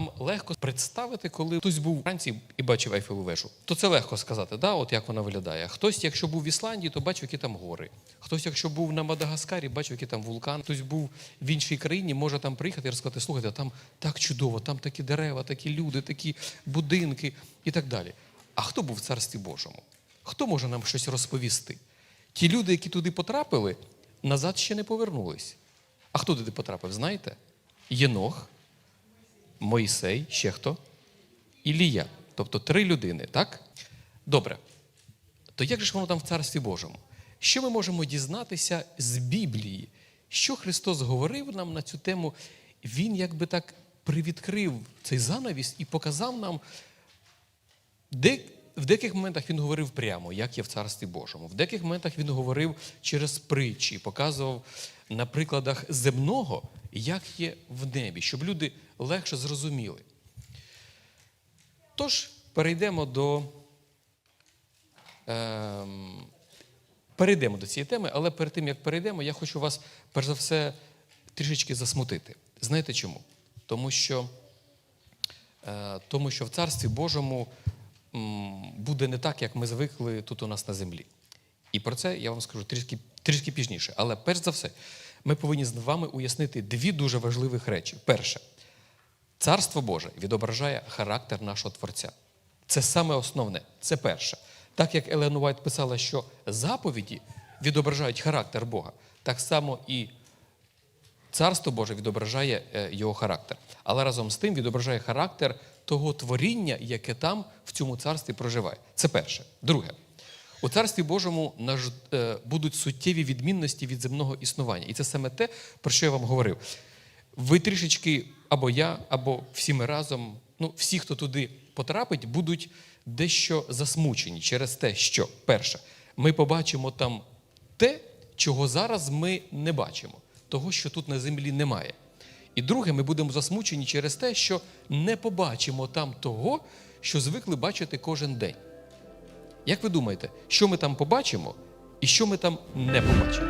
Нам легко представити, коли хтось був у Франції і бачив Ейфелеву вежу. То це легко сказати, да, от як вона виглядає. Хтось, якщо був в Ісландії, то бачив, які там гори. Хтось, якщо був на Мадагаскарі, бачив, який там вулкан. Хтось був в іншій країні, може там приїхати і розказати, слухайте, там так чудово, там такі дерева, такі люди, такі будинки і так далі. А хто був в Царстві Божому? Хто може нам щось розповісти? Ті люди, які туди потрапили, назад ще не повернулись. А хто туди потрапив, знаєте? Єнох, Мойсей, ще хто? Ілія. Тобто три людини, так? Добре. То як же ж воно там в Царстві Божому? Що ми можемо дізнатися з Біблії? Що Христос говорив нам на цю тему? Він якби так привідкрив цей занавіс і показав нам, де, в деяких моментах він говорив прямо, як є в Царстві Божому. В деяких моментах він говорив через притчі, показував на прикладах земного, як є в небі, щоб люди легше зрозуміли. Тож перейдемо до. Ем, перейдемо до цієї теми, але перед тим, як перейдемо, я хочу вас, перш за все, трішечки засмутити. Знаєте чому? Тому що, е, тому що в Царстві Божому м, буде не так, як ми звикли тут у нас на землі. І про це я вам скажу трішки, трішки пізніше. Але перш за все, ми повинні з вами уяснити дві дуже важливих речі. Перше, Царство Боже відображає характер нашого Творця. Це саме основне, це перше. Так як Елен Уайт писала, що заповіді відображають характер Бога, так само і Царство Боже відображає е, його характер. Але разом з тим відображає характер того творіння, яке там в цьому царстві проживає. Це перше. Друге, у царстві Божому е, будуть суттєві відмінності від земного існування. І це саме те, про що я вам говорив. Ви трішечки, або я, або всі ми разом, ну, всі, хто туди потрапить, будуть дещо засмучені через те, що перше, ми побачимо там те, чого зараз ми не бачимо, того, що тут на землі немає. І друге, ми будемо засмучені через те, що не побачимо там того, що звикли бачити кожен день. Як ви думаєте, що ми там побачимо і що ми там не побачимо?